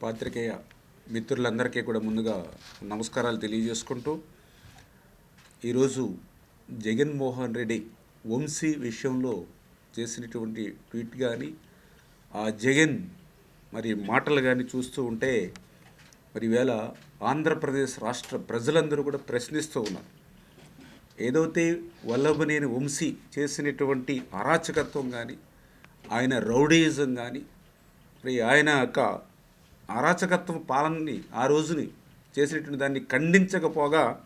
పాత్రికేయ మిత్రులందరికీ కూడా ముందుగా నమస్కారాలు తెలియజేసుకుంటూ ఈరోజు జగన్మోహన్ రెడ్డి వంశీ విషయంలో చేసినటువంటి ట్వీట్ కానీ ఆ జగన్ మరి మాటలు కానీ చూస్తూ ఉంటే మరి వేళ ఆంధ్రప్రదేశ్ రాష్ట్ర ప్రజలందరూ కూడా ప్రశ్నిస్తూ ఉన్నారు. ఏదైతే వల్లభనేని వంశీ చేసినటువంటి అరాచకత్వం కానీ ఆయన రౌడీయిజం కానీ మరి ఆయన యొక్క అరాచకత్వం పాలనని ఆ రోజుని చేసినటువంటి దాన్ని ఖండించకపోగా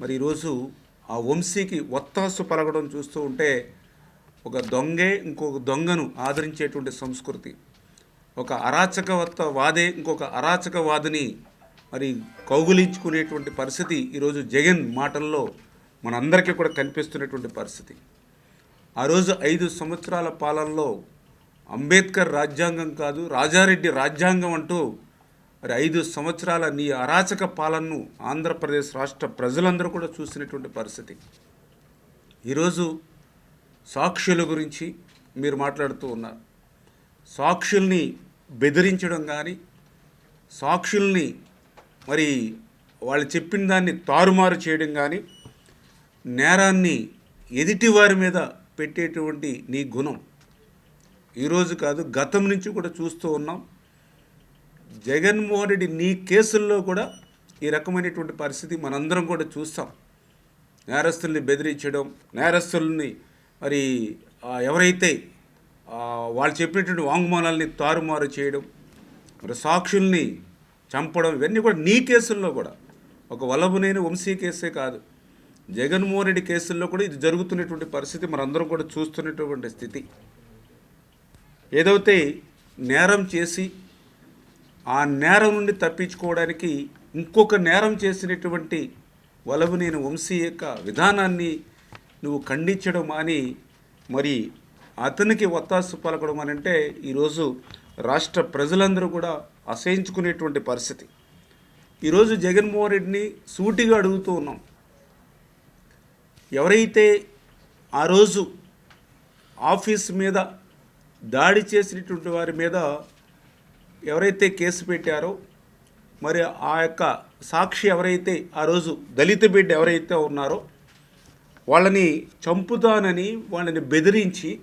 మరి ఈరోజు ఆ వంశీకి ఒత్తాసు పలకడం చూస్తూ ఉంటే ఒక దొంగే ఇంకొక దొంగను ఆదరించేటువంటి సంస్కృతి. ఒక అరాచకవత్త వాదే ఇంకొక అరాచకవాదిని మరి కౌగులించుకునేటువంటి పరిస్థితి ఈరోజు జగన్ మాటల్లో మనందరికీ కూడా కనిపిస్తున్నటువంటి పరిస్థితి. ఆ రోజు ఐదు సంవత్సరాల పాలనలో అంబేద్కర్ రాజ్యాంగం కాదు రాజారెడ్డి రాజ్యాంగం అంటూ మరి ఐదు సంవత్సరాల నీ అరాచక పాలనను ఆంధ్రప్రదేశ్ రాష్ట్ర ప్రజలందరూ కూడా చూసినటువంటి పరిస్థితి. ఈరోజు సాక్షుల గురించి మీరు మాట్లాడుతూ ఉన్నారు. సాక్షుల్ని బెదిరించడం కానీ సాక్షుల్ని మరి వాళ్ళు చెప్పిన దాన్ని తారుమారు చేయడం కానీ నేరాన్ని ఎదుటి వారి మీద పెట్టేటువంటి నీ గుణం ఈరోజు కాదు గతం నుంచి కూడా చూస్తూ ఉన్నాం. జగన్మోహన్ రెడ్డి నీ కేసుల్లో కూడా ఈ రకమైనటువంటి పరిస్థితి మనందరం కూడా చూస్తాం. నేరస్తుల్ని బెదిరించడం నేరస్తుల్ని మరి ఎవరైతే వాళ్ళు చెప్పినటువంటి వాంగ్మూలాల్ని తారుమారు చేయడం మరి సాక్షుల్ని చంపడం ఇవన్నీ కూడా నీ కేసుల్లో కూడా. ఒక వల్లభనేని వంశీ కేసే కాదు. జగన్మోహన్ రెడ్డి కేసుల్లో కూడా ఇది జరుగుతున్నటువంటి పరిస్థితి మనందరం కూడా చూస్తున్నటువంటి స్థితి. ఏదైతే నేరం చేసి ఆ నేరం నుండి తప్పించుకోవడానికి ఇంకొక నేరం చేసినటువంటి వలభనేని వంశీ యొక్క విధానాన్ని నువ్వు ఖండించడం అని మరి అతనికి ఒత్తాసు పలకడం అని అంటే ఈరోజు రాష్ట్ర ప్రజలందరూ కూడా అసహించుకునేటువంటి పరిస్థితి. ఈరోజు జగన్మోహన్ రెడ్డిని సూటిగా అడుగుతూ ఉన్నాం. ఎవరైతే ఆ రోజు ఆఫీస్ మీద దాడి చేసినటువంటి వారి మీద ఎవరైతే కేసు పెట్టారో మరి ఆ యొక్క సాక్షి ఎవరైతే ఆ రోజు దళిత బిడ్డ ఎవరైతే ఉన్నారో వాళ్ళని చంపుతానని వాళ్ళని బెదిరించి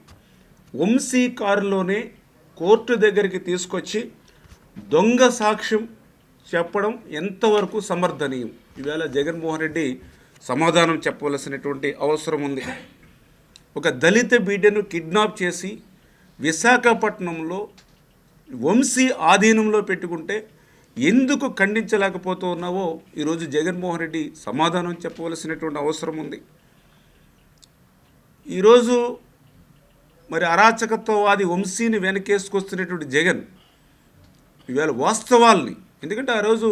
వంశీ కారులోనే కోర్టు దగ్గరికి తీసుకొచ్చి దొంగ సాక్ష్యం చెప్పడం ఎంతవరకు సమర్థనీయం? ఈవేళ జగన్మోహన్ రెడ్డి సమాధానం చెప్పవలసినటువంటి అవసరం ఉంది. ఒక దళిత బిడ్డను కిడ్నాప్ చేసి విశాఖపట్నంలో వంశీ ఆధీనంలో పెట్టుకుంటే ఎందుకు ఖండించలేకపోతూ ఉన్నావో ఈరోజు జగన్మోహన్ రెడ్డి సమాధానం చెప్పవలసినటువంటి అవసరం ఉంది. ఈరోజు మరి అరాచకత్వవాది వంశీని వెనకేసుకొస్తున్నటువంటి జగన్ ఇవాళ వాస్తవాల్ని ఎందుకంటే ఆ రోజు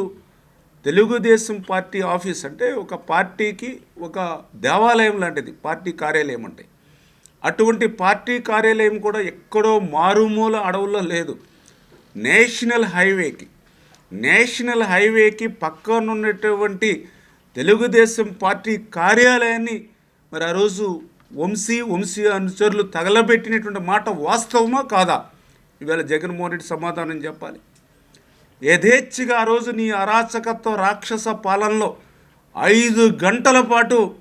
తెలుగుదేశం పార్టీ ఆఫీస్ అంటే ఒక పార్టీకి ఒక దేవాలయం లాంటిది పార్టీ కార్యాలయం అంటే. అటువంటి పార్టీ కార్యాలయం కూడా ఎక్కడో మారుమూల అడవుల్లో లేదు. నేషనల్ హైవేకి నేషనల్ హైవేకి పక్కన ఉన్నటువంటి తెలుగుదేశం పార్టీ కార్యాలయాన్ని మరి ఆ రోజు వంశీ వంశీ అనుచరులు తగలబెట్టినటువంటి మాట వాస్తవమా కాదా? ఇవాళ జగన్మోహన్ రెడ్డి సమాధానం చెప్పాలి. యథేచ్ఛగా ఆ రోజు నీ అరాచకత్వ రాక్షస పాలనలో ఐదు గంటల పాటు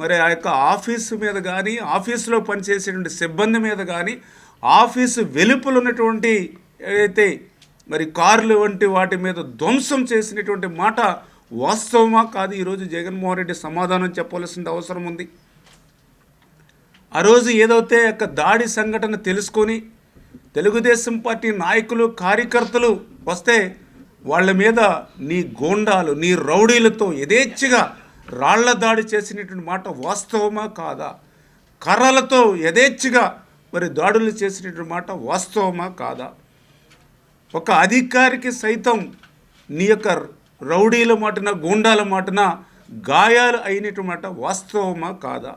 మరి ఆ యొక్క ఆఫీసు మీద కానీ ఆఫీసులో పనిచేసేటువంటి సిబ్బంది మీద కానీ ఆఫీసు వెలుపల ఉన్నటువంటి ఏదైతే మరి కార్లు వంటి వాటి మీద ధ్వంసం చేసినటువంటి మాట వాస్తవమా కాదు? ఈరోజు జగన్మోహన్ రెడ్డి సమాధానం చెప్పవలసిన అవసరం ఉంది. ఆ రోజు ఏదైతే యొక్క దాడి సంఘటన తెలుసుకొని తెలుగుదేశం పార్టీ నాయకులు కార్యకర్తలు వస్తే వాళ్ళ మీద నీ గోండాలు నీ రౌడీలతో యథేచ్ఛగా రాళ్ళ దాడి చేసినటువంటి మాట వాస్తవమా కాదా? కర్రలతో యథేచ్ఛగా మరి దాడులు చేసినటువంటి మాట వాస్తవమా కాదా? ఒక అధికారికి సైతం నీ యొక్క రౌడీల మాటన గూండాల మాటన గాయాలు అయినటువంటి మాట వాస్తవమా కాదా?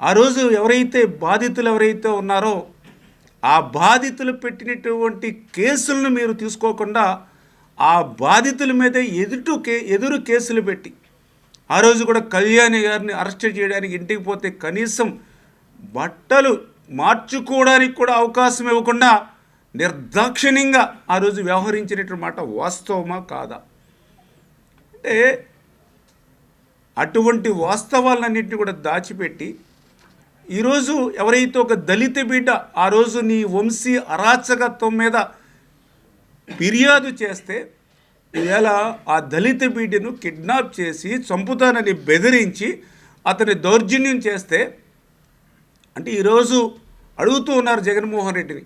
ఆ రోజు ఎవరైతే బాధితులు ఎవరైతే ఉన్నారో ఆ బాధితులు పెట్టినటువంటి కేసులను మీరు తీసుకోకుండా ఆ బాధితుల మీద ఎదుటు కే ఎదురు కేసులు పెట్టి ఆ రోజు కూడా కళ్యాణి గారిని అరెస్ట్ చేయడానికి ఇంటికి పోతే కనీసం బట్టలు మార్చుకోవడానికి కూడా అవకాశం ఇవ్వకుండా నిర్దాక్షిణ్యంగా ఆ రోజు వ్యవహరించినటువంటి మాట వాస్తవమా కాదా? అంటే అటువంటి వాస్తవాలన్నింటినీ కూడా దాచిపెట్టి ఈరోజు ఎవరైతే ఒక దళిత బిడ్డ ఆ రోజు నీ వంశీ అరాచకత్వం మీద ఫిర్యాదు చేస్తే ఈవేళ ఆ దళిత బిడ్డను కిడ్నాప్ చేసి చంపుతానని బెదిరించి అతని దౌర్జన్యం చేస్తే అంటే ఈరోజు అడుగుతూ ఉన్నారు జగన్మోహన్ రెడ్డిని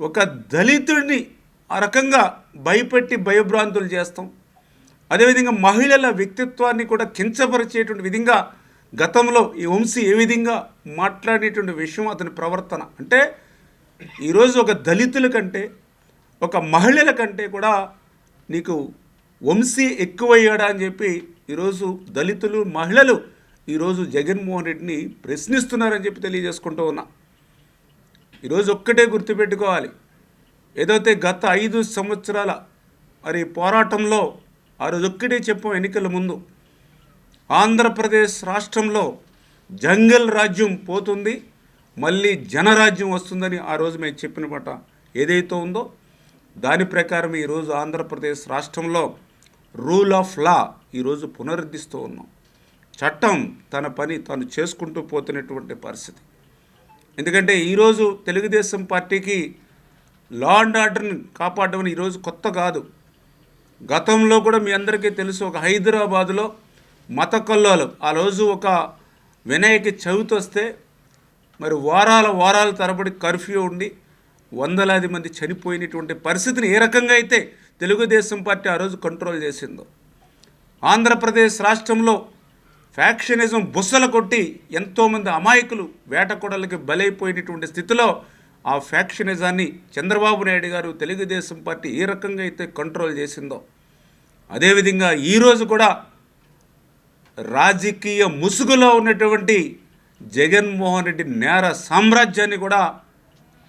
ఒక దళితుడిని ఆ రకంగా భయపెట్టి భయభ్రాంతులు చేస్తాం. అదేవిధంగా మహిళల వ్యక్తిత్వాన్ని కూడా కించపరిచేటువంటి విధంగా గతంలో ఈ వంశీ ఏ విధంగా మాట్లాడేటువంటి విషయం అతని ప్రవర్తన. అంటే ఈరోజు ఒక దళితుల కంటే ఒక మహిళల కంటే కూడా నీకు వంశీ ఎక్కువయ్యాడా అని చెప్పి ఈరోజు దళితులు మహిళలు ఈరోజు జగన్మోహన్ రెడ్డిని ప్రశ్నిస్తున్నారని చెప్పి తెలియజేసుకుంటూ ఉన్నా. ఈరోజు ఒక్కటే గుర్తుపెట్టుకోవాలి. ఏదైతే గత ఐదు సంవత్సరాల మరి పోరాటంలో ఆ రోజు ఒక్కటే చెప్పాం ఎన్నికల ముందు ఆంధ్రప్రదేశ్ రాష్ట్రంలో జంగల్ రాజ్యం పోతుంది మళ్ళీ జనరాజ్యం వస్తుందని ఆ రోజు మేము చెప్పిన మాట ఏదైతే ఉందో దాని ప్రకారం ఈరోజు ఆంధ్రప్రదేశ్ రాష్ట్రంలో రూల్ ఆఫ్ లా ఈరోజు పునరుద్ధరిస్తూ ఉన్నాం. చట్టం తన పని తాను చేసుకుంటూ పోతున్నటువంటి పరిస్థితి. ఎందుకంటే ఈరోజు తెలుగుదేశం పార్టీకి లా అండ్ ఆర్డర్ని కాపాడడం ఈరోజు కొత్త కాదు. గతంలో కూడా మీ అందరికీ తెలుసు ఒక హైదరాబాదులో మత కల్లోలు. ఆ రోజు ఒక వినాయక చవితి వస్తే మరి వారాల వారాల తరబడి కర్ఫ్యూ ఉండి వందలాది మంది చనిపోయినటువంటి పరిస్థితిని ఏ రకంగా అయితే తెలుగుదేశం పార్టీ ఆ రోజు కంట్రోల్ చేసిందో. ఆంధ్రప్రదేశ్ రాష్ట్రంలో ఫ్యాక్షనిజం బుస్సలు కొట్టి ఎంతోమంది అమాయకులు వేటకొడలకి బలైపోయినటువంటి స్థితిలో ఆ ఫ్యాక్షనిజాన్ని చంద్రబాబు నాయుడు గారు తెలుగుదేశం పార్టీ ఏ రకంగా అయితే కంట్రోల్ చేసిందో. అదేవిధంగా ఈరోజు కూడా రాజకీయ ముసుగులో ఉన్నటువంటి జగన్మోహన్ రెడ్డి నేర సామ్రాజ్యాన్ని కూడా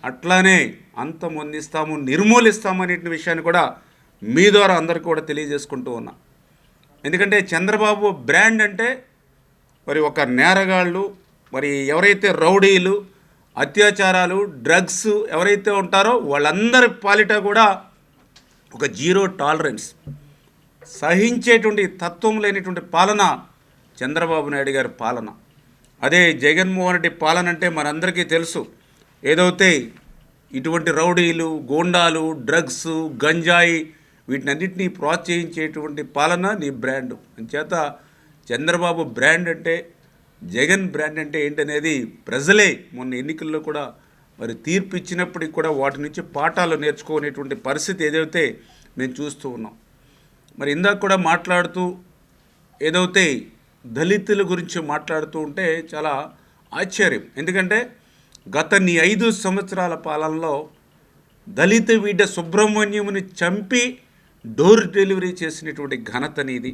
అట్లానే అంతమొందిస్తాము నిర్మూలిస్తాము అనే విషయాన్ని కూడా మీ ద్వారా అందరికీ కూడా తెలియజేసుకుంటూ ఉన్నా. ఎందుకంటే చంద్రబాబు బ్రాండ్ అంటే మరి ఒక నేరగాళ్ళు మరి ఎవరైతే రౌడీలు అత్యాచారాలు డ్రగ్స్ ఎవరైతే ఉంటారో వాళ్ళందరి పాలిట కూడా ఒక జీరో టాలరెన్స్. సహించేటువంటి తత్వం లేనిటువంటి పాలన చంద్రబాబు నాయుడు గారి పాలన. అదే జగన్మోహన్ రెడ్డి పాలన అంటే మనందరికీ తెలుసు. ఏదైతే ఇటువంటి రౌడీలు గోండాలు డ్రగ్స్ గంజాయి వీటినన్నింటినీ ప్రోత్సహించేటువంటి పాలన నీ బ్రాండ్. అంచేత చంద్రబాబు బ్రాండ్ అంటే జగన్ బ్రాండ్ అంటే ఏంటనేది ప్రజలే మొన్న ఎన్నికల్లో కూడా మరి తీర్పు ఇచ్చినప్పటికి కూడా వాటి నుంచి పాఠాలు నేర్చుకునేటువంటి పరిస్థితి ఏదైతే మేము చూస్తూ ఉన్నాం. మరి ఇందాక కూడా మాట్లాడుతూ ఏదైతే దళితుల గురించి మాట్లాడుతూ ఉంటే చాలా ఆశ్చర్యం. ఎందుకంటే గత నీ ఐదు సంవత్సరాల పాలనలో దళిత బిడ్డ సుబ్రహ్మణ్యముని చంపి డోర్ డెలివరీ చేసినటువంటి ఘనత నీది.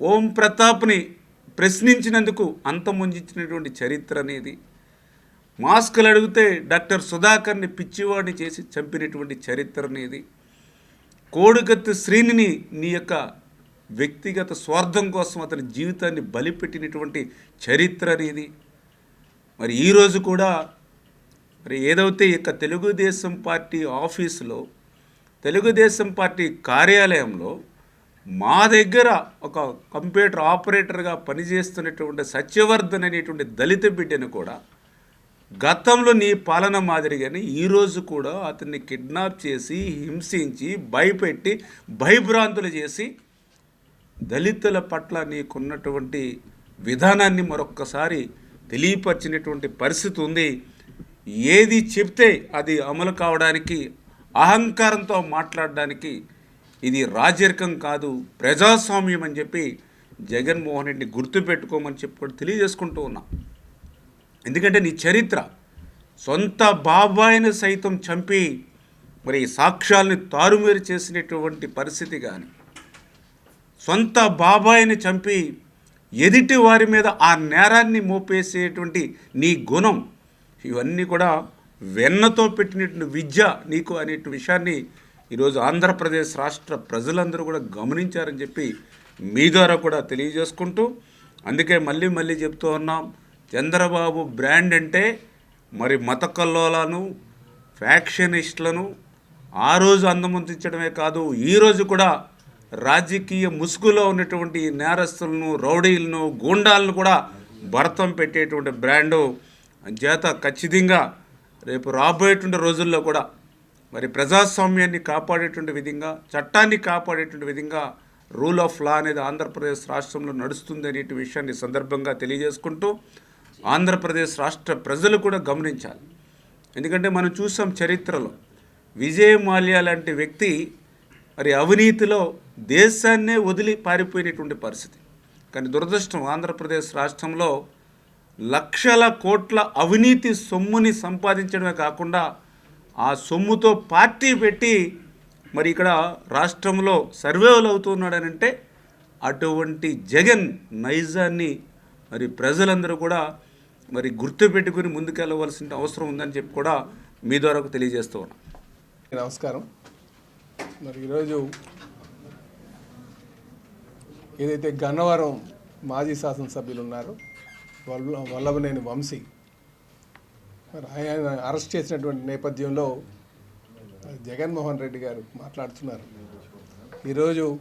ఓం ప్రతాప్ని ప్రశ్నించినందుకు అంతమొందించినటువంటి చరిత్ర అనేది మాస్కులు అడిగితే డాక్టర్ సుధాకర్ని పిచ్చివాడిని చేసి చంపినటువంటి చరిత్ర అనేది కోడికత్తి శ్రీనిని నీ యొక్క వ్యక్తిగత స్వార్థం కోసం అతని జీవితాన్ని బలిపెట్టినటువంటి చరిత్ర అనేది మరి ఈరోజు కూడా మరి ఏదైతే ఇక తెలుగుదేశం పార్టీ ఆఫీసులో తెలుగుదేశం పార్టీ కార్యాలయంలో మా దగ్గర ఒక కంప్యూటర్ ఆపరేటర్గా పనిచేస్తున్నటువంటి సత్యవర్ధన్ అనేటువంటి దళిత బిడ్డను కూడా గతంలో నీ పాలన మాదిరిగానే ఈరోజు కూడా అతన్ని కిడ్నాప్ చేసి హింసించి భయపెట్టి భయభ్రాంతులు చేసి దళితుల పట్ల నీకున్నటువంటి విధానాన్ని మరొక్కసారి తెలియపరిచినటువంటి పరిస్థితి ఉంది. ఏది చెప్తే అది అమలు కావడానికి అహంకారంతో మాట్లాడడానికి ఇది రాజరికం కాదు ప్రజాస్వామ్యం అని చెప్పి జగన్మోహన్ రెడ్డి గుర్తుపెట్టుకోమని చెప్పి కూడా తెలియజేసుకుంటూ ఉన్నా. ఎందుకంటే నీ చరిత్ర సొంత బాబాయిని సైతం చంపి మరి సాక్ష్యాల్ని తారుమేరు చేసినటువంటి పరిస్థితి కానీ సొంత బాబాయిని చంపి ఎదుటి వారి మీద ఆ నేరాన్ని మోపేసేటువంటి నీ గుణం ఇవన్నీ కూడా వెన్నతో పెట్టినటువంటి విద్య నీకు అనే విషయాన్ని ఈరోజు ఆంధ్రప్రదేశ్ రాష్ట్ర ప్రజలందరూ కూడా గమనించారని చెప్పి మీ ద్వారా కూడా తెలియజేసుకుంటూ అందుకే మళ్ళీ మళ్ళీ చెప్తూ ఉన్నాం చంద్రబాబు బ్రాండ్ అంటే మరి మత కల్లోలను ఫ్యాక్షనిస్టులను ఆ రోజు అందముంచడమే కాదు ఈరోజు కూడా రాజకీయ ముసుగులో ఉన్నటువంటి నేరస్తులను రౌడీలను గూండాలను కూడా భరతం పెట్టేటువంటి బ్రాండు. చేత ఖచ్చితంగా రేపు రాబోయేటువంటి రోజుల్లో కూడా మరి ప్రజాస్వామ్యాన్ని కాపాడేటువంటి విధంగా చట్టాన్ని కాపాడేటువంటి విధంగా రూల్ ఆఫ్ లా అనేది ఆంధ్రప్రదేశ్ రాష్ట్రంలో నడుస్తుంది అనే విషయాన్ని సందర్భంగా తెలియజేసుకుంటూ ఆంధ్రప్రదేశ్ రాష్ట్ర ప్రజలు కూడా గమనించాలి. ఎందుకంటే మనం చూసాం చరిత్రలో విజయ మాల్యా లాంటి వ్యక్తి మరి అవినీతిలో దేశాన్నే వదిలి పారిపోయినటువంటి పరిస్థితి. కానీ దురదృష్టం ఆంధ్రప్రదేశ్ రాష్ట్రంలో లక్షల కోట్ల అవినీతి సొమ్ముని సంపాదించడమే కాకుండా ఆ సొమ్ముతో పార్టీ పెట్టి మరి ఇక్కడ రాష్ట్రంలో సర్వేలు అవుతున్నాడనంటే అటువంటి జగన్ నైజాన్ని మరి ప్రజలందరూ కూడా మరి గుర్తుపెట్టుకుని ముందుకెళ్ళవలసిన అవసరం ఉందని చెప్పి కూడా మీ ద్వారా తెలియజేస్తూ ఉన్నాం. నమస్కారం. మరి ఈరోజు ఏదైతే గన్నవరం మాజీ శాసనసభ్యులు ఉన్నారో వల్ల వల్లభనేని వంశీ మరి ఆయన అరెస్ట్ చేసినటువంటి నేపథ్యంలో జగన్మోహన్ రెడ్డి గారు మాట్లాడుతున్నారు. ఈరోజు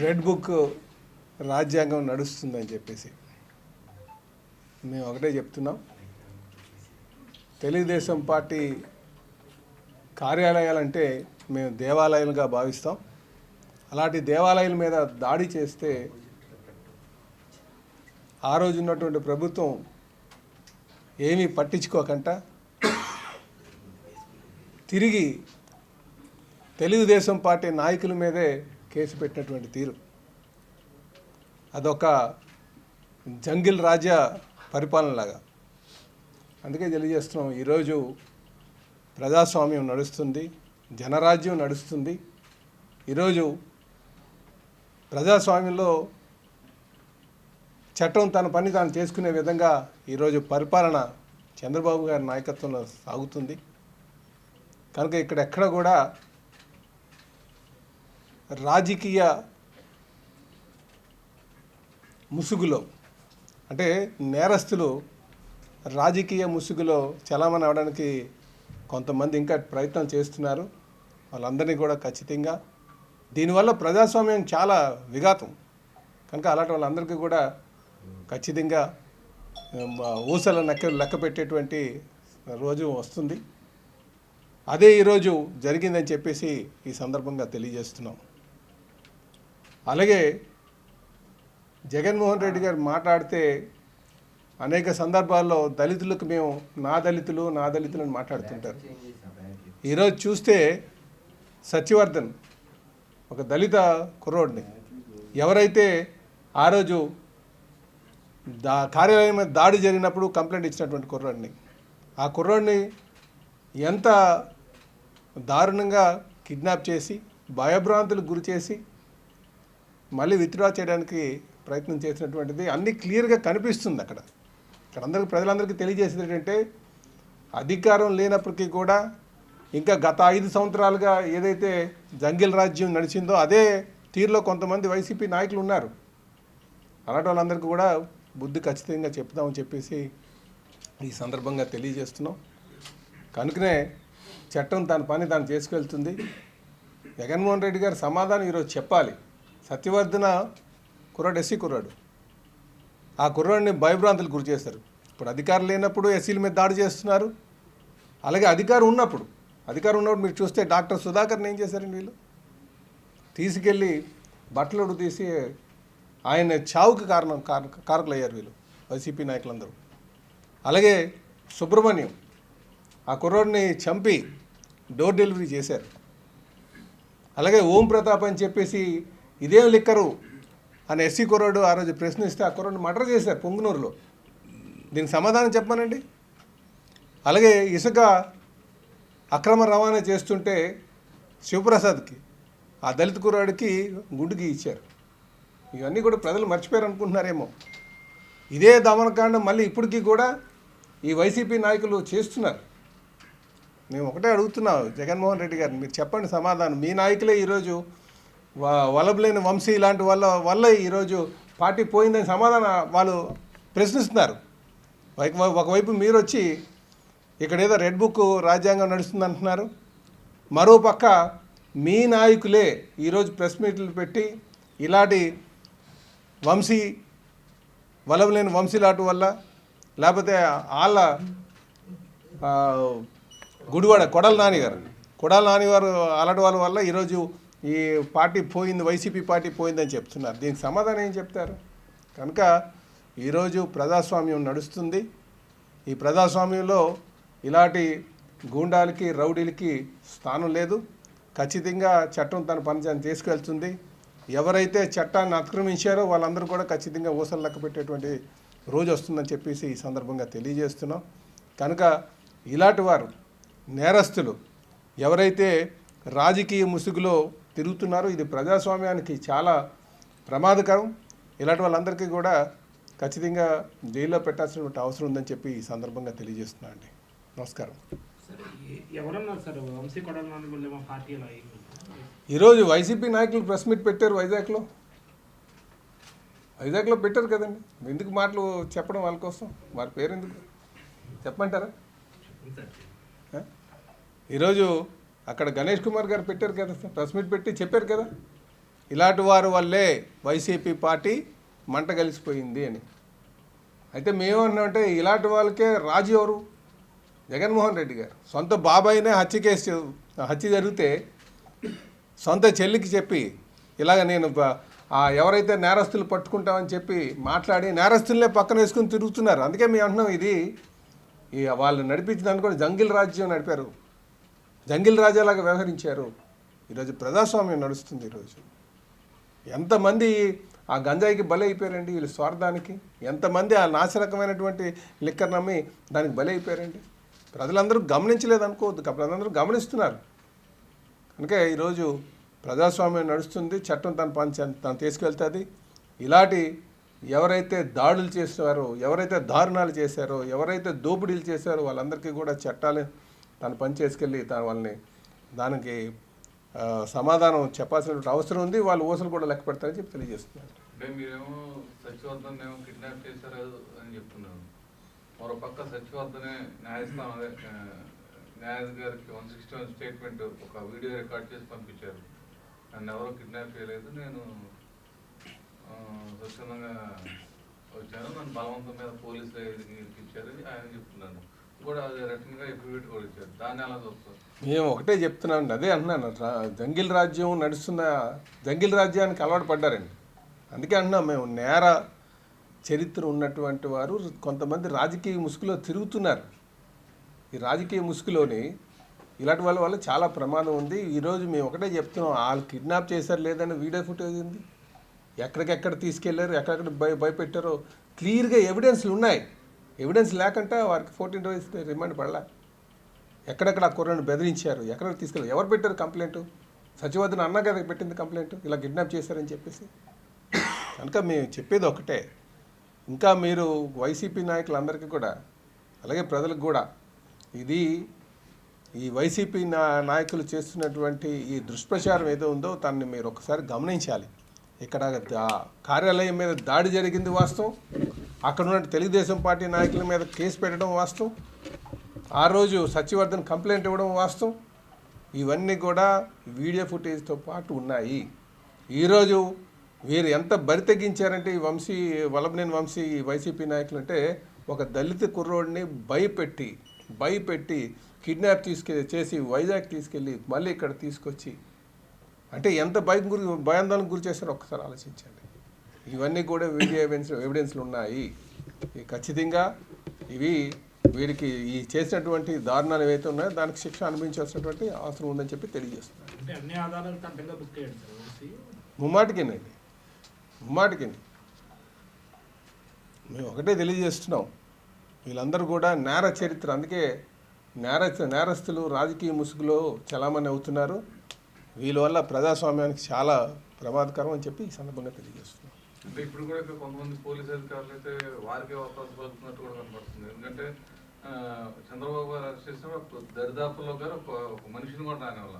రెడ్ బుక్ రాజ్యాంగం నడుస్తుందని చెప్పేసి మేము ఒకటే చెప్తున్నాం. తెలుగుదేశం పార్టీ కార్యాలయాలంటే మేము దేవాలయాలుగా భావిస్తాం. అలాంటి దేవాలయాల మీద దాడి చేస్తే ఆ రోజు ఉన్నటువంటి ప్రభుత్వం ఏమీ పట్టించుకోకుండా తిరిగి తెలుగుదేశం పార్టీ నాయకుల మీదే కేసు పెట్టినటువంటి తీరు. అదొక జంగిల్ రాజ్య పరిపాలనలాగా అందుకే తెలియజేస్తున్నాం ఈరోజు ప్రజాస్వామ్యం నడుస్తుంది. జనరాజ్యం నడుస్తుంది. ఈరోజు ప్రజాస్వామ్యంలో చట్టం తన పని తాను చేసుకునే విధంగా ఈరోజు పరిపాలన చంద్రబాబు గారి నాయకత్వంలో సాగుతుంది. కనుక ఇక్కడ ఎక్కడ కూడా రాజకీయ ముసుగులో అంటే నేరస్తులు రాజకీయ ముసుగులో చలామణి అవడానికి కొంతమంది ఇంకా ప్రయత్నం చేస్తున్నారు. వాళ్ళందరినీ కూడా ఖచ్చితంగా దీనివల్ల ప్రజాస్వామ్యం చాలా విఘాతం. కనుక అలాంటి వాళ్ళందరికీ కూడా ఖచ్చితంగా ఊసల లెక్క లెక్క పెట్టేటువంటి రోజు వస్తుంది. అదే ఈరోజు జరిగిందని చెప్పేసి ఈ సందర్భంగా తెలియజేస్తున్నాం. అలాగే జగన్మోహన్ రెడ్డి గారు మాట్లాడితే అనేక సందర్భాల్లో దళితులకు మేము నా దళితులు నా దళితులు అని మాట్లాడుతుంటారు. ఈరోజు చూస్తే సత్యవర్ధన్ ఒక దళిత కుర్రోడిని. ఎవరైతే ఆ రోజు దా కార్యాలయం మీద దాడి జరిగినప్పుడు కంప్లైంట్ ఇచ్చినటువంటి కుర్రాడిని ఆ కుర్రాడిని ఎంత దారుణంగా కిడ్నాప్ చేసి భయభ్రాంతులకు గురి చేసి మళ్ళీ విత్డ్రా చేయడానికి ప్రయత్నం చేసినటువంటిది అన్నీ క్లియర్గా కనిపిస్తుంది అక్కడ. ఇక్కడ అందరికీ ప్రజలందరికీ తెలియజేసేది ఏంటంటే అధికారం లేనప్పటికీ కూడా ఇంకా గత ఐదు సంవత్సరాలుగా ఏదైతే జంగిల్ రాజ్యం నడిచిందో అదే తీరులో కొంతమంది వైసీపీ నాయకులు ఉన్నారు. అలాంటి వాళ్ళందరికీ కూడా బుద్ధి ఖచ్చితంగా చెప్తామని చెప్పేసి ఈ సందర్భంగా తెలియజేస్తున్నాం. కనుకనే చట్టం తన పని తాను చేసుకెళ్తుంది. జగన్మోహన్ రెడ్డి గారు సమాధానం ఈరోజు చెప్పాలి. సత్యవర్ధన కుర్రాడు ఎస్సీ కుర్రాడు. ఆ కుర్రాడిని భయభ్రాంతులు గురి చేస్తారు ఇప్పుడు అధికారం లేనప్పుడు ఎస్సీల మీద దాడి చేస్తున్నారు. అలాగే అధికారం ఉన్నప్పుడు అధికారం ఉన్నప్పుడు మీరు చూస్తే డాక్టర్ సుధాకర్ని ఏం చేశారండి వీళ్ళు? తీసుకెళ్ళి బట్టలు తీసి ఆయన చావుకి కారణం కారక కారకులు అయ్యారు వీళ్ళు వైసీపీ నాయకులందరూ. అలాగే సుబ్రహ్మణ్యం ఆ కుర్రోడిని చంపి డోర్ డెలివరీ చేశారు. అలాగే ఓం ప్రతాప్ అని చెప్పేసి ఇదేం లిక్కరు అని ఎస్సీ కుర్రోడు ఆ రోజు ప్రశ్నిస్తే ఆ కుర్రోడిని మర్డర్ చేశారు పొంగునూరులో. దీనికి సమాధానం చెప్పానండి అలాగే ఇసుక అక్రమ రవాణా చేస్తుంటే శివప్రసాద్కి ఆ దళిత కుర్రాడికి గుండుకి ఇచ్చారు. ఇవన్నీ కూడా ప్రజలు మర్చిపోయారు అనుకుంటున్నారేమో. ఇదే దమనకాండ మళ్ళీ ఇప్పటికీ కూడా ఈ వైసీపీ నాయకులు చేస్తున్నారు. మేము ఒకటే అడుగుతున్నాం జగన్మోహన్ రెడ్డి గారిని మీరు చెప్పండి సమాధానం. మీ నాయకులే ఈరోజు వ- వలబలేని వంశీ ఇలాంటి వాళ్ళ వల్ల ఈరోజు పార్టీ పోయిందని సమాధానం వాళ్ళు ప్రశ్నిస్తున్నారు. ఒక- ఒకవైపు మీరు వచ్చి ఇక్కడ ఏదో రెడ్ బుక్ రాజ్యాంగం నడుస్తుంది అంటున్నారు. మరోపక్క మీ నాయకులే ఈరోజు ప్రెస్ మీట్లు పెట్టి ఇలాంటి వంశీ వలవలేని వంశీలాటు వల్ల లేకపోతే వాళ్ళ గుడివాడ కొడల నానిగారు కొడాల నానిగారు అలటి వాళ్ళ వల్ల ఈరోజు ఈ పార్టీ పోయింది వైసీపీ పార్టీ పోయిందని చెప్తున్నారు. దీనికి సమాధానం ఏం చెప్తారు? కనుక ఈరోజు ప్రజాస్వామ్యం నడుస్తుంది. ఈ ప్రజాస్వామ్యంలో ఇలాంటి గూండాలకి రౌడీలకి స్థానం లేదు. ఖచ్చితంగా చట్టం తన పనిచేయని తీసుకెళ్తుంది. ఎవరైతే చట్టాన్ని అతిక్రమించారో వాళ్ళందరూ కూడా ఖచ్చితంగా ఊసలు లెక్క పెట్టేటువంటి రోజు వస్తుందని చెప్పేసి ఈ సందర్భంగా తెలియజేస్తున్నాం. కనుక ఇలాంటి వారు నేరస్తులు ఎవరైతే రాజకీయ ముసుగులో తిరుగుతున్నారో ఇది ప్రజాస్వామ్యానికి చాలా ప్రమాదకరం. ఇలాంటి వాళ్ళందరికీ కూడా ఖచ్చితంగా జైల్లో పెట్టాల్సినటువంటి అవసరం ఉందని చెప్పి ఈ సందర్భంగా తెలియజేస్తున్నాను అండి నమస్కారం. ఈరోజు వైసీపీ నాయకులు ప్రెస్ మీట్ పెట్టారు వైజాగ్లో. వైజాగ్లో పెట్టారు కదండి. ఎందుకు మాటలు చెప్పడం వాళ్ళ కోసం? వారి పేరు ఎందుకు? చెప్పమంటారా? ఈరోజు అక్కడ గణేష్ కుమార్ గారు పెట్టారు కదా ప్రెస్ మీట్ పెట్టి చెప్పారు కదా. ఇలాంటి వారి వల్లే వైసీపీ పార్టీ మంట కలిసిపోయింది అని. అయితే మేమన్నామంటే ఇలాంటి వాళ్ళకే రాజు ఎవరు? జగన్మోహన్ రెడ్డి గారు. సొంత బాబాయినే హత్య కేసు హత్య జరిగితే సొంత చెల్లికి చెప్పి ఇలాగ నేను ఎవరైతే నేరస్తులు పట్టుకుంటామని చెప్పి మాట్లాడి నేరస్తులనే పక్కన వేసుకుని తిరుగుతున్నారు. అందుకే మేము అంటున్నాం ఇది ఈ వాళ్ళు నడిపించడానికి కూడా జంగిల్ రాజ్యం నడిపారు. జంగిల్ రాజాలాగా వ్యవహరించారు. ఈరోజు ప్రజాస్వామ్యం నడుస్తుంది ఈరోజు. ఎంతమంది ఆ గంజాయికి బలి అయిపోయారండి వీళ్ళ స్వార్థానికి? ఎంతమంది ఆ నాశనకమైనటువంటి లిక్కర్ నమ్మి దానికి బలి అయిపోయారండి? ప్రజలందరూ గమనించలేదు అనుకోవద్దు ప్రజలందరూ గమనిస్తున్నారు. కనుక ఈరోజు ప్రజాస్వామ్యం నడుస్తుంది చట్టం తన పని తను తీసుకెళ్తుంది. ఇలాంటి ఎవరైతే దాడులు చేసారో ఎవరైతే దారుణాలు చేశారో ఎవరైతే దోపిడీలు చేశారో వాళ్ళందరికీ కూడా చట్టాలు తన పని చేసుకెళ్ళి తన వాళ్ళని దానికి సమాధానం చెప్పాల్సినటువంటి అవసరం ఉంది. వాళ్ళు ఊసలు కూడా లెక్క పెడతారని చెప్పి తెలియజేస్తున్నారు. అంటే మీరేమో సచివర్ధన్ కిడ్నాప్ చేశారు అని చెప్తున్నారు. మరో పక్క సచివర్ధనే న్యాయస్థానం అదే ఆ, న్యాయాధికారికి వన్ సిక్స్టీ వన్ స్టేట్మెంట్ ఒక వీడియో రికార్డ్ చేసి పంపించారు. నన్ను ఎవరో కిడ్నాప్ చేయలేదు. నేను స్వచ్ఛందంగా వచ్చాను. నన్ను బలవంతం మీద పోలీసులు ఇచ్చారని ఆయన చెప్తున్నాను కూడా అది రిటర్న్గా ఎఫిడవిట్ కూడా ఇచ్చారు. దాన్ని ఎలా చూస్తారు? మేము ఒకటే చెప్తున్నామండి అదే అంటున్నాను. జంగిల్ రాజ్యం నడుస్తున్న జంగిల్ రాజ్యానికి అలవాటు పడ్డారండి. అందుకే అంటున్నాం మేము నేర చరిత్ర ఉన్నటువంటి వారు కొంతమంది రాజకీయ ముసుగులో తిరుగుతున్నారు. ఈ రాజకీయ ముసుగులోని ఇలాంటి వాళ్ళ వల్ల చాలా ప్రమాదం ఉంది. ఈరోజు మేము ఒకటే చెప్తున్నాం వాళ్ళు కిడ్నాప్ చేశారు లేదని వీడియో ఫుటేజ్ ఉంది. ఎక్కడికెక్కడ తీసుకెళ్ళారు ఎక్కడెక్కడ భయ భయపెట్టారో క్లియర్గా ఎవిడెన్స్లు ఉన్నాయి. ఎవిడెన్స్ లేకుండా వారికి ఫోర్టీన్ డేస్ రిమాండ్ పడలా. ఎక్కడెక్కడ ఆ కుర్రను బెదిరించారు ఎక్కడ తీసుకెళ్ళారు ఎవరు పెట్టారు కంప్లైంట్? సచివాదన అన్న కదా పెట్టింది కంప్లైంట్ ఇలా కిడ్నాప్ చేశారని చెప్పేసి. కనుక మేము చెప్పేది ఒకటే ఇంకా మీరు వైసీపీ నాయకులందరికీ కూడా అలాగే ప్రజలకు కూడా ఇది ఈ వైసీపీ నా నాయకులు చేస్తున్నటువంటి ఈ దుష్ప్రచారం ఏదో ఉందో దాన్ని మీరు ఒకసారి గమనించాలి. ఇక్కడ కార్యాలయం మీద దాడి జరిగింది వాస్తవం అక్కడ ఉన్న తెలుగుదేశం పార్టీ నాయకుల మీద కేసు పెట్టడం వాస్తవం ఆ రోజు సత్యవర్ధన్ కంప్లైంట్ ఇవ్వడం వాస్తవం ఇవన్నీ కూడా వీడియో ఫుటేజ్తో పాటు ఉన్నాయి. ఈరోజు వీరు ఎంత బరి తెగించారంటే ఈ వంశీ వల్లభనేని వంశీ వైసీపీ నాయకులు అంటే ఒక దళిత కుర్రోడిని భయపెట్టి భయపెట్టి కిడ్నాప్ తీసుకెళ్ళి చేసి వైజాగ్ తీసుకెళ్ళి మళ్ళీ ఇక్కడ తీసుకొచ్చి అంటే ఎంత భయం గురి భయాందోళనకు గురి చేశారో ఒక్కసారి ఆలోచించండి. ఇవన్నీ కూడా వీడియో ఎవిడెన్స్ ఎవిడెన్స్లు ఉన్నాయి. ఖచ్చితంగా ఇవి వీరికి ఈ చేసినటువంటి దారుణాలు ఏవైతే ఉన్నాయో దానికి శిక్ష అనుభవించాల్సినటువంటి అవసరం ఉందని చెప్పి తెలియజేస్తున్నారు ముమ్మాటికేనండి. ముమ్మాటికండి మేము ఒకటే తెలియజేస్తున్నాం. వీళ్ళందరూ కూడా నేర చరిత్ర అందుకే నేర నేరస్తులు రాజకీయ ముసుగులో చలామణి అవుతున్నారు. వీళ్ళ వల్ల ప్రజాస్వామ్యానికి చాలా ప్రమాదకరం అని చెప్పి ఈ సందర్భంగా తెలియజేస్తున్నాం. అంటే ఇప్పుడు కూడా ఇక్కడ కొంతమంది పోలీస్ అధికారులు అయితే వారికే అవకాశం పలుకున్నట్టు కూడా కనపడుతుంది ఎందుకంటే చంద్రబాబు గారు అరెస్ట్ చేసినప్పుడు దరిదాపుల్లో గారు ఒక మనిషిని కూడా రాని వల్ల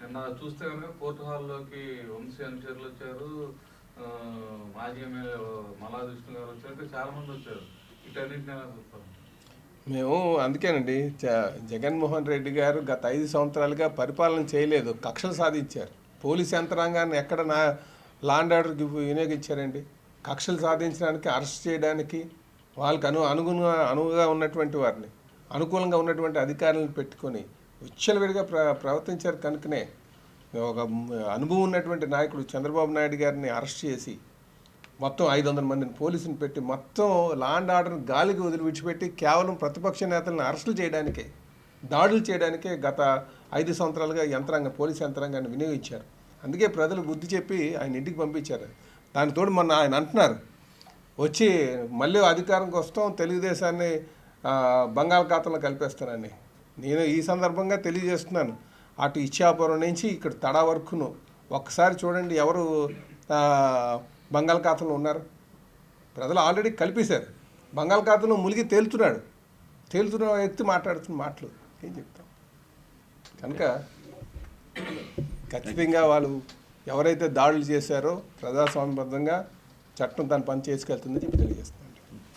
నిన్న చూస్తే కనుక కోర్టు హాల్లోకి వంశీ అనుచరులు వచ్చారు. మాజీ ఎమ్మెల్యే విష్ణు గారు వచ్చారు చాలా మంది వచ్చారు. వీటన్నిటిని ఎలా మేము అందుకేనండి జ- జగన్మోహన్ రెడ్డి గారు గత ఐదు సంవత్సరాలుగా పరిపాలన చేయలేదు కక్షలు సాధించారు. పోలీస్ యంత్రాంగాన్ని ఎక్కడ నా లాండ్ ఆర్డర్కి వినియోగించారండి? కక్షలు సాధించడానికి అరెస్ట్ చేయడానికి వాళ్ళకి అను అనుగుణంగా అనువుగా ఉన్నటువంటి వారిని అనుకూలంగా ఉన్నటువంటి అధికారులను పెట్టుకొని విచ్చలవిడిగా ప్ర ప్రవర్తించారు కనుకనే ఒక అనుభవం ఉన్నటువంటి నాయకుడు చంద్రబాబు నాయుడు గారిని అరెస్ట్ చేసి మొత్తం ఐదు వందల మందిని పోలీసుని పెట్టి మొత్తం లాండ్ ఆర్డర్ని గాలికి వదిలి విడిచిపెట్టి కేవలం ప్రతిపక్ష నేతలను అరెస్టులు చేయడానికే దాడులు చేయడానికే గత ఐదు సంవత్సరాలుగా యంత్రాంగం పోలీస్ యంత్రాంగాన్ని వినియోగించారు. అందుకే ప్రజలు బుద్ధి చెప్పి ఆయన ఇంటికి పంపించారు. దానితోడు మొన్న ఆయన అంటున్నారు వచ్చి మళ్ళీ అధికారంకి వస్తాం తెలుగుదేశాన్ని బంగాళాఖాతంలో కలిపేస్తానని. నేను ఈ సందర్భంగా తెలియజేస్తున్నాను. అటు ఇచ్చాపురం నుంచి ఇక్కడ తడా వరకును. ఒక్కసారి చూడండి ఎవరు బంగాళాఖాతంలో ఉన్నారు. ప్రజలు ఆల్రెడీ కలిపేశారు. బంగాళాఖాతంలో మునిగి తేలుతున్నాడు. తేలుతున్న వ్యక్తి మాట్లాడుతున్న మాటలు ఏం చెప్తాం? కనుక ఖచ్చితంగా వాళ్ళు ఎవరైతే దాడులు చేశారో ప్రజాస్వామ్యబద్ధంగా చట్టం తన పని చేసుకెళ్తుందని చెప్పి తెలియజేస్తున్నాను